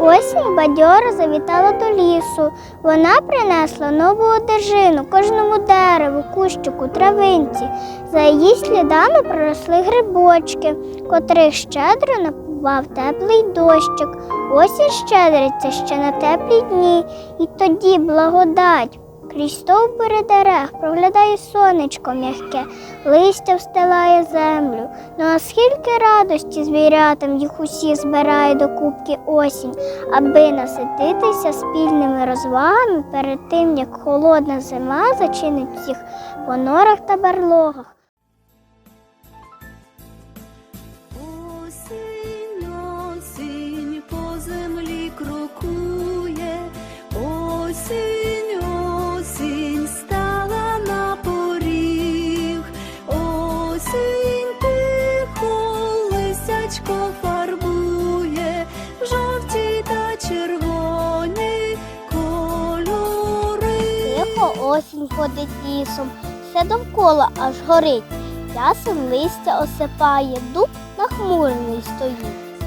Осінь бадьоро завітала до лісу. Вона принесла нову одежину кожному дереву, кущику, травинці. За її слідами проросли грибочки, котрих щедро напував теплий дощик. Осінь щедриться ще на теплі дні, і тоді благодать. Крізь стовбури дерев проглядає сонечко м'яке, листя встилає землю. Ну а скільки радості звірятам їх усі збирає до кубки осінь, аби насититися спільними розвагами перед тим, як холодна зима зачинить всіх по норах та барлогах. Лисячко фарбує, жовті та червоні кольори. Тихо осінь ходить лісом, все довкола аж горить. Ясен листя осипає, дуб нахмурений стоїть.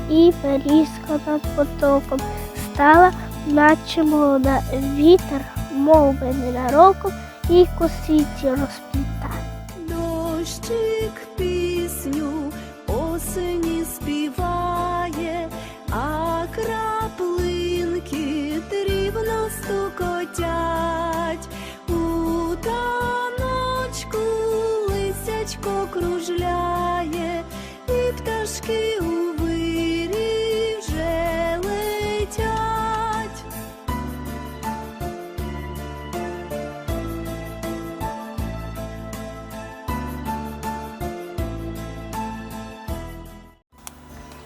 І берізка над потоком стала, наче молода вітер, мов би ненароком, і косиці розплітає. Дощик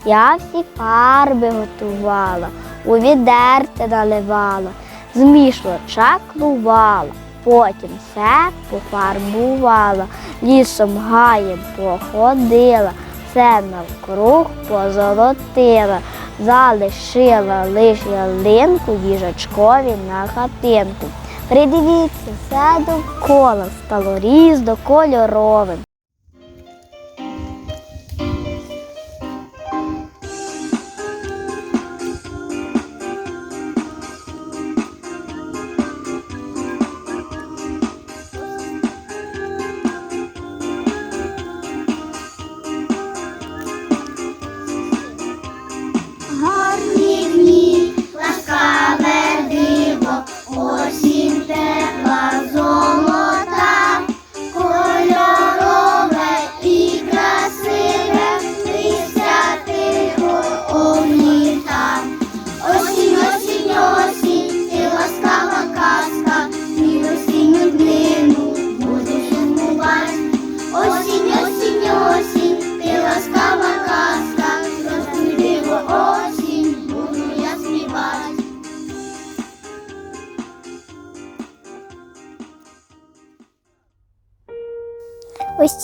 Я всі фарби готувала, у відерце наливала, змішла, чаклувала, потім все пофарбувала, лісом гаєм походила, все навкруг позолотила, залишила лиш ялинку їжачкові на хатинку. Придивіться, все довкола стало різнокольоровим.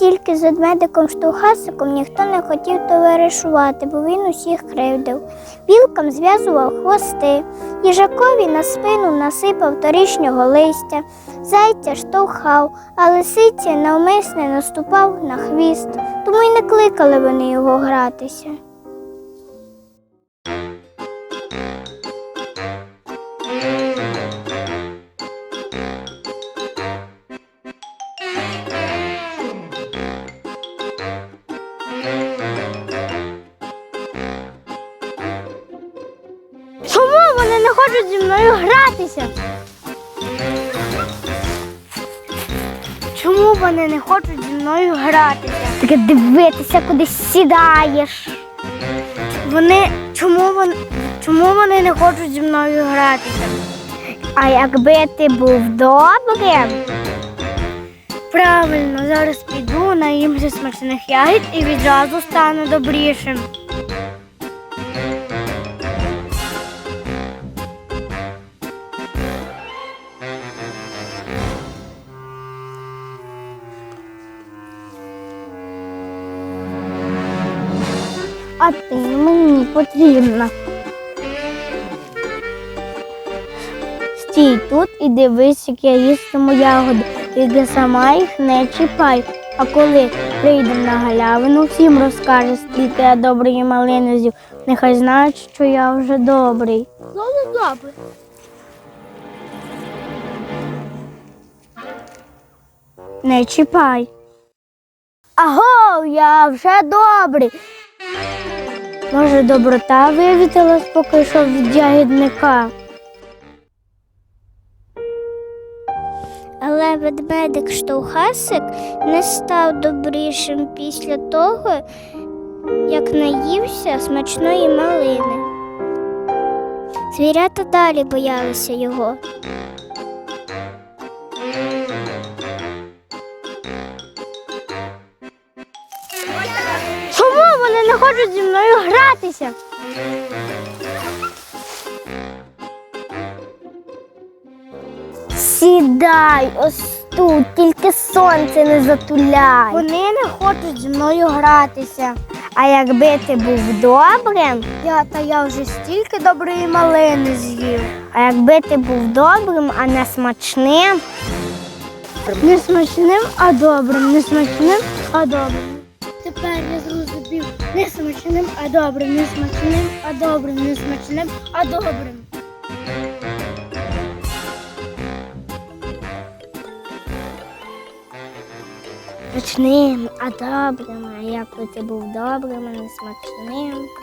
Тільки з ведмедиком штовхасиком ніхто не хотів товаришувати, бо він усіх кривдив. Білкам зв'язував хвости, їжакові на спину насипав торішнього листя, зайця штовхав, а лисиці навмисне наступав на хвіст, тому й не кликали вони його гратися. Гратися? Чому вони не хочуть зі мною гратися? Таке дивитися, куди сідаєш. Вони чому вони чому вони не хочуть зі мною гратися? А якби ти був добрим? Правильно, зараз піду, наїмся смачних ягід і відразу стану добрішим. А ти мені потрібна. Стій тут і дивись, як я їстиму ягоди, тільки сама їх не чіпай. А коли прийдемо на галявину, всім розкаже, скільки я доброї малини з'їв. Нехай знають, що я вже добрий. знову добре. Не чіпай. Аго, я вже добрий. Може, доброта вивітилась поки що від ягідника. Але ведмедик Штовхасик не став добрішим після того, як наївся смачної малини. Звірята далі боялися його. Хочуть зі мною гратися? Сідай ось тут, тільки сонце не затуляй. Вони не хочуть зі мною гратися. А якби ти був добрим, я та я вже стільки доброї малини з'їв. А якби ти був добрим, а не смачним. Не смачним, а добрим, не смачним, а добрим. Тепер я зрозумів не смачним, а добрим, не смачним, а добрим, не смачним, а добрим. Смачним, а добрим, а якби ти був добрим, а не смачним.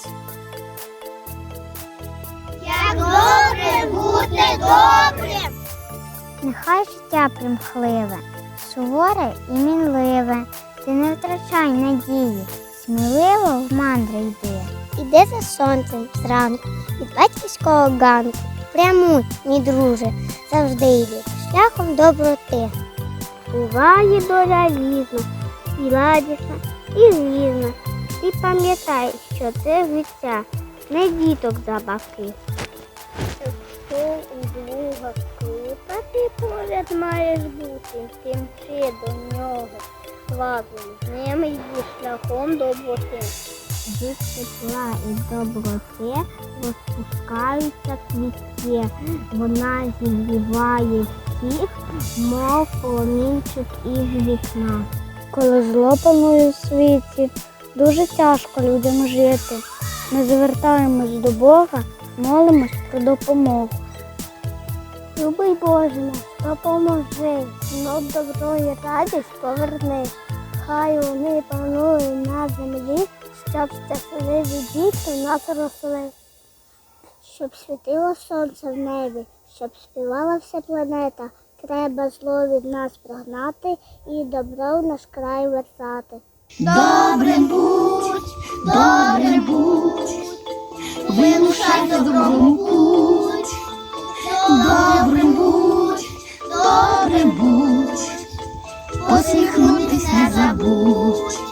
Бути добрим. Нехай життя примхливе, суворе і мінливе. Ти не втрачай надії, сміливо в мандри йди. Іди за сонцем зранку від батьківського ганку. Прямуй, мій друже, завжди йди шляхом доброти. Буває доля різна, і ладісна, і грізна. Ти пам'ятай, що це життя, не діток забавки. Якщо у друга крута, ти поряд маєш бути, тим чи до нього разом з ним йди шляхом доброти. Від тепла і доброти розпускаються квітки. Вона зігріває всіх, мов промінчик із вікна. Коли зло панує у світі, дуже тяжко людям жити. Ми звертаємось до Бога, молимось про допомогу. Любий Боже, наш, допоможи, знов добро і радість поверни. Хай вони панують на землі, щоб щасливі діти нас росли. Щоб світило сонце в небі, щоб співала вся планета, треба зло від нас прогнати і добро в наш край вертати. Добрим будь, добрим будь, вирушай з добром у путь. Добрим всіх не забудь.